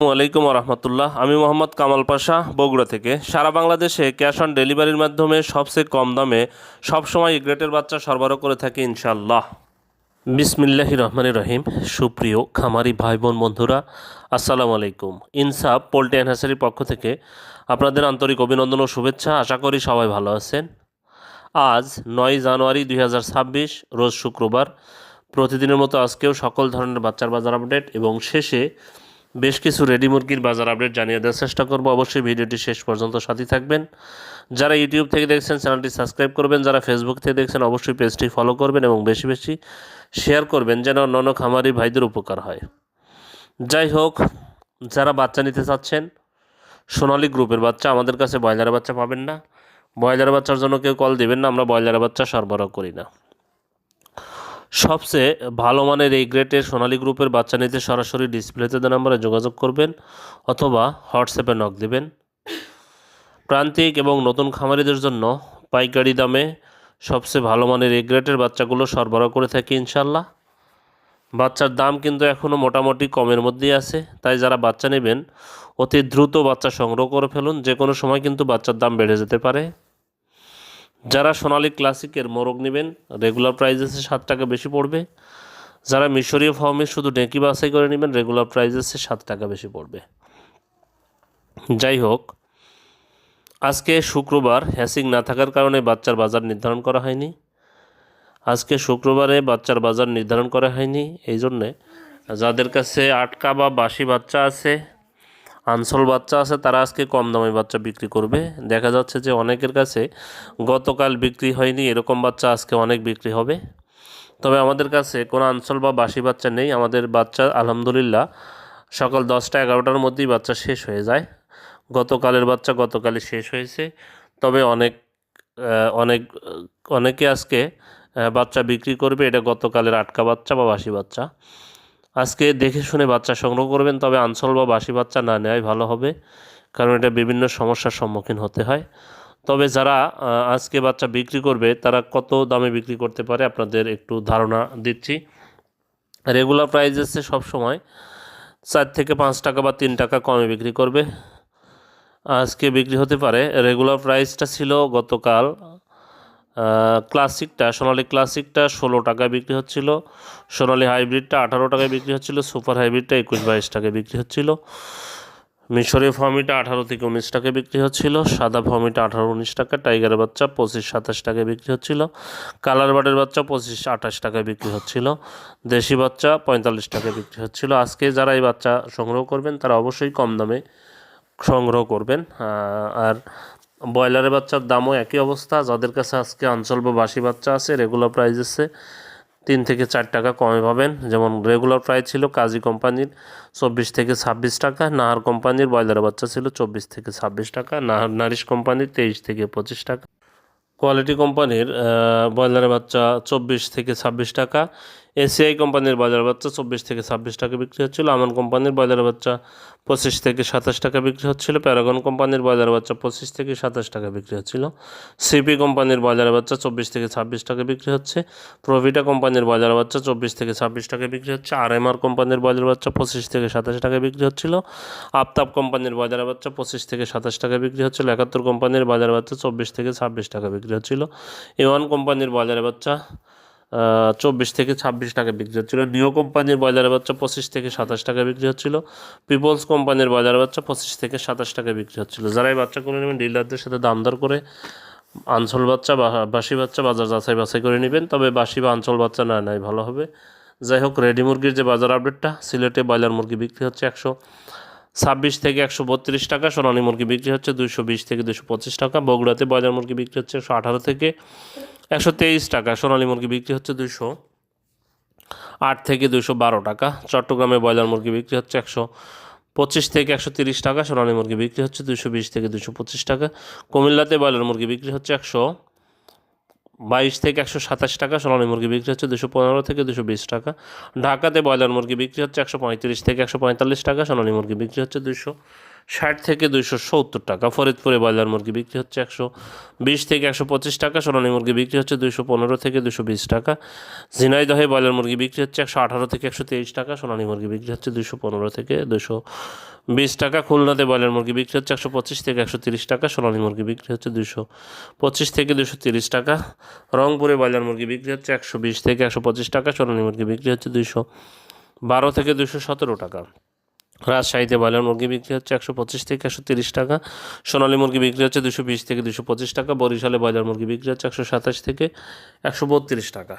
আলাইকুম রহমতুল্লাহ। আমি মোহাম্মদ কামাল পাশা, বগুড়া থেকে। সারা বাংলাদেশে ক্যাশ অন ডেলিভারির মাধ্যমে সবচেয়ে কম দামে সবসময় গ্রেটের বাচ্চা সরবরাহ করে থাকি ইনশাল্লাহ বিসমিল্লাহি রহমানির রহিম। সুপ্রিয় খামারি ভাই বোন বন্ধুরা, আসসালামু আলাইকুম। ইনসাফ পোল্ট্রি অ্যান্ড পক্ষ থেকে আপনাদের আন্তরিক অভিনন্দন ও শুভেচ্ছা। আশা করি সবাই ভালো আছেন। আজ নয় জানুয়ারি দুই হাজার ছাব্বিশ, রোজ শুক্রবার। প্রতিদিনের মতো আজকেও সকল ধরনের বাচ্চার বাজার আপডেট এবং শেষে বেশ কিছু রেডি মুরগির বাজার আপডেট জানিয়ে দেওয়ার চেষ্টা করব। অবশ্যই ভিডিওটি শেষ পর্যন্ত সাথে থাকবেন। যারা ইউটিউব থেকে দেখছেন, চ্যানেলটি সাবস্ক্রাইব করবেন। যারা ফেসবুক থেকে দেখছেন, অবশ্যই পেজটি ফলো করবেন এবং বেশি বেশি শেয়ার করবেন যেন অন্যান্য খামারি ভাইদের উপকার হয়। যাই হোক, যারা বাচ্চা নিতে চাচ্ছেন, সোনালী গ্রুপের বাচ্চা আমাদের কাছে ব্রয়লারের বাচ্চা পাবেন না। ব্রয়লারের বাচ্চার জন্য কেউ কল দেবেন না, আমরা ব্রয়লারের বাচ্চা সরবরাহ করি না। সবচেয়ে ভালো মানের এই গ্রেটের সোনালী গ্রুপের বাচ্চা নিতে সরাসরি ডিসপ্লেতে নাম্বারে যোগাযোগ করবেন অথবা হোয়াটসঅ্যাপে নক দেবেন। প্রান্তিক এবং নতুন খামারিদের জন্য পাইকারি দামে সবচেয়ে ভালো মানের এই গ্রেটের বাচ্চাগুলো সরবরাহ করে থাকি ইনশাল্লাহ বাচ্চার দাম কিন্তু এখনও মোটামুটি কমের মধ্যেই আছে, তাই যারা বাচ্চা নেবেন, অতি দ্রুত বাচ্চা সংগ্রহ করে ফেলুন। যে কোনো সময় কিন্তু বাচ্চার দাম বেড়ে যেতে পারে। যারা সোনালী ক্লাসিকের মোরগ নেবেন রেগুলার প্রাইস সাত টাকা বেশি পড়বে। যারা মিশরীয় ফর্মে শুধু ডেকি বাছাই করে নেবেন রেগুলার প্রাইস সাত টাকা বেশি পড়বে। যাই হোক, আজকে শুক্রবার হ্যাসিং না থাকার কারণে বাচ্চার বাজার নির্ধারণ করা হয়নি। আজকে শুক্রবারে বাচ্চার বাজার নির্ধারণ করা হয়নি, এই জন্যে যাদের কাছে আটকা বা বাসি বাচ্চা আছে আনসল বাচ্চা আছে, তারা আজকে কম দামে বাচ্চা বিক্রি করবে। দেখা যাচ্ছে যে অনেকের কাছে গতকাল বিক্রি হয়নি, এরকম বাচ্চা আজকে অনেক বিক্রি হবে। তবে আমাদের কাছে কোনো আনসল বা বাসি বাচ্চা নেই। আমাদের বাচ্চা, আলহামদুলিল্লাহ, সকাল দশটা এগারোটার মধ্যেই বাচ্চা শেষ হয়ে যায়। গতকালের বাচ্চা গতকালই শেষ হয়েছে। তবে অনেক অনেক, অনেকে আজকে বাচ্চা বিক্রি করবে। এটা গতকালের আটকা বাচ্চা বা বাসি বাচ্চা। আজকে দেখে শুনে বাচ্চা সংগ্রহ করবেন, তবে আনসল বা বাসি বাচ্চা না নেওয়াই ভালো হবে, কারণ এটা বিভিন্ন সমস্যার সম্মুখীন হতে হয়। তবে যারা আজকে বাচ্চা বিক্রি করবে, তারা কত দামে বিক্রি করতে পারে আপনাদের একটু ধারণা দিচ্ছি। রেগুলার প্রাইস এসে সবসময় চার থেকে পাঁচ টাকা বা তিন টাকা কমে বিক্রি করবে। আজকে বিক্রি হতে পারে রেগুলার প্রাইসটা ছিল গতকাল ক্লাসিকটা, সোনালি ক্লাসিকটা ষোলো টাকায় বিক্রি হচ্ছিল, সোনালি হাইব্রিডটা আঠারো টাকায় বিক্রি হচ্ছিল, সুপার হাইব্রিডটা একুশ বাইশ টাকায় বিক্রি হচ্ছিল মিশরীয় ফর্মিটা আঠারো থেকে উনিশ টাকায় বিক্রি হচ্ছিল, সাদা ফর্মিটা আঠারো উনিশ টাকা টাইগারের বাচ্চা পঁচিশ সাতাশ টাকায় বিক্রি হচ্ছিল, কালার বার্ডের বাচ্চা পঁচিশ আঠাশ টাকায় বিক্রি হচ্ছিল, দেশি বাচ্চা পঁয়তাল্লিশ টাকায় বিক্রি হচ্ছিল। আজকে যারা এই বাচ্চা সংগ্রহ করবেন, তারা অবশ্যই কম দামে সংগ্রহ করবেন আর ব্রয়লারের বাচ্চার দামও একই অবস্থা। যাদের কাছে আজকে অঞ্চল বা বাসি বাচ্চা আছে রেগুলার প্রাইস আছে তিন থেকে চার টাকা কমে পাবেন। যেমন রেগুলার প্রাইস ছিল কাজী কোম্পানির চব্বিশ থেকে ছাব্বিশ টাকা, নাহার কোম্পানির ব্রয়লারের বাচ্চা ছিল চব্বিশ থেকে ছাব্বিশ টাকা, নাহার নারিশ কোম্পানির তেইশ থেকে পঁচিশ টাকা। কোয়ালিটি কোম্পানির ব্রয়লারের বাচ্চা চব্বিশ থেকে ছাব্বিশ টাকা এসিআই কোম্পানির বাজার বাচ্চা চব্বিশ থেকে ছাব্বিশ টাকা বিক্রি হচ্ছিল। আমন কোম্পানির ব্রয়লার বাচ্চা পঁচিশ থেকে সাতাশ টাকা বিক্রি হচ্ছিল। প্যারাগন কোম্পানির বাজার বাচ্চা পঁচিশ থেকে সাতাশ টাকা বিক্রি হচ্ছিল। সিপি কোম্পানির বাজার বাচ্চা চব্বিশ থেকে ছাব্বিশ টাকা বিক্রি হচ্ছে। প্রভিটা কোম্পানির বাজার বাচ্চা চব্বিশ থেকে ছাব্বিশ টাকা বিক্রি হচ্ছে। আর এম আর কোম্পানির বাজার বাচ্চা পঁচিশ থেকে সাতাশ টাকা বিক্রি হচ্ছিল। আফতাব কোম্পানির বাজার বাচ্চা পঁচিশ থেকে সাতাশ টাকা বিক্রি হচ্ছিল। একাত্তর কোম্পানির বাজার বাচ্চা চব্বিশ থেকে ছাব্বিশ টাকা বিক্রি হচ্ছিল। এওয়ান কোম্পানির বাজারে বাচ্চা চব্বিশ থেকে ছাব্বিশ টাকা বিক্রি হচ্ছিল। নিও কোম্পানির বাজারে বাচ্চা পঁচিশ থেকে সাতাশ টাকা বিক্রি হচ্ছিল। পিপলস কোম্পানির ব্রয়লার বাচ্চা পঁচিশ থেকে সাতাশ টাকা বিক্রি হচ্ছিল। যারা এই বাচ্চাগুলো নেবেন, ডিলারদের সাথে দাম দর করে আঞ্চল বাচ্চা বা বাসি বাচ্চা বাজার যাচাই বাছাই করে নেবেন। তবে বাসি বা আঞ্চল বাচ্চা না নেয় ভালো হবে। যাই হোক, রেডি মুরগির যে বাজার আপডেটটা, সিলেটে ব্রয়লার মুরগি বিক্রি হচ্ছে একশো ছাব্বিশ থেকে একশো বত্রিশ টাকা, সোনালী মুরগি বিক্রি হচ্ছে দুশো বিশ থেকে দুশো পঁচিশ টাকা। বগুড়াতে ব্রয়লার মুরগি বিক্রি হচ্ছে একশো আঠারো থেকে একশো তেইশ টাকা। সোনালী মুরগি বিক্রি হচ্ছে দুশো আট থেকে দুশো বারো টাকা। চট্টগ্রামে ব্রয়লার মুরগি বিক্রি হচ্ছে একশো পঁচিশ থেকে একশো তিরিশ টাকা। সোনালী মুরগি বিক্রি হচ্ছে দুশো বিশ থেকে দুশো পঁচিশ টাকা। কুমিল্লাতে ব্রয়লার মুরগি বিক্রি হচ্ছে একশো বাইশ থেকে একশো সাতাশ টাকা। সোনালী মুরগি বিক্রি হচ্ছে দুশো পনেরো থেকে দুশো বিশ টাকা। ঢাকাতে ব্রয়লার মুরগি বিক্রি হচ্ছে একশো পঁয়ত্রিশ থেকে একশো পঁয়তাল্লিশ টাকা। সোনালী মুরগি বিক্রি হচ্ছে দুশো ষাট থেকে দুইশো সত্তর টাকা। ফরিদপুরে ব্রয়লার মুরগি বিক্রি হচ্ছে একশো বিশ থেকে একশো পঁচিশ টাকা, সোনালী মুরগি বিক্রি হচ্ছে দুইশো পনেরো থেকে দুশো বিশ টাকা। ঝিনাইদহে ব্রয়লার মুরগি বিক্রি হচ্ছে একশো আঠারো থেকে একশো তেইশ টাকা, সোনালী মুরগি বিক্রি হচ্ছে দুশো পনেরো থেকে দুশো বিশ টাকা। খুলনাতে ব্রয়লার মুরগি বিক্রি হচ্ছে একশো পঁচিশ থেকে একশো তিরিশ টাকা, সোনালী মুরগি বিক্রি হচ্ছে দুশো পঁচিশ থেকে দুশো তিরিশ টাকা। রংপুরে ব্রয়লার মুরগি বিক্রি হচ্ছে একশো বিশ থেকে একশো পঁচিশ টাকা, সোনালী মুরগি বিক্রি হচ্ছে দুশো বারো থেকে দুশো সতেরো টাকা। রাজশাহীতে ব্রয়লার মুরগি বিক্রি হচ্ছে একশো পঁচিশ থেকে একশো তিরিশ টাকা। সোনালী মুরগি বিক্রি হচ্ছে দুশো বিশ থেকে দুশো পঁচিশ টাকা। বরিশালে ব্রয়লার মুরগি বিক্রি হচ্ছে একশো সাতাশ থেকে একশো বত্রিশ টাকা।